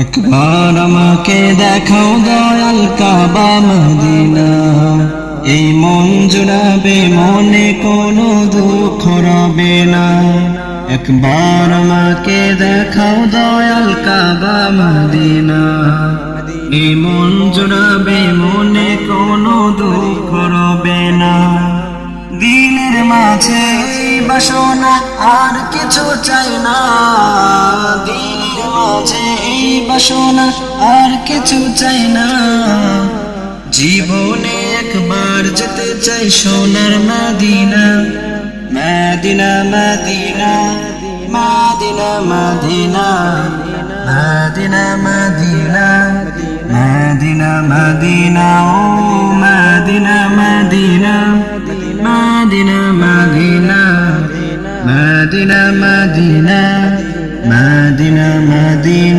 একবার আমাকে দেখাও দয়াল কাবা মদিনা। এই মন জুড়াবে, মনে কোনো দুঃখ রবে না। একবার আমাকে দেখাও দয়াল কাবা মদিনা। এই মন জুড়াবে, মনে কোনো দুঃখ রবে না। দিনের মাঝে বাসনা আর কিছু চাই না। বাসনা আর কিছু চাই না। জীবনে একবার যেতে চাই সোনার মাদিনা। মাদিনা মাদিনা মাদিনা মাদিনা। মাদিনা মাদিনা মাদিনা মাদিনা, ও মাদিনা মাদিনা। মাদিনা মাদিনা মাদিনা মাদিনা। মাদিনা মাদিনা।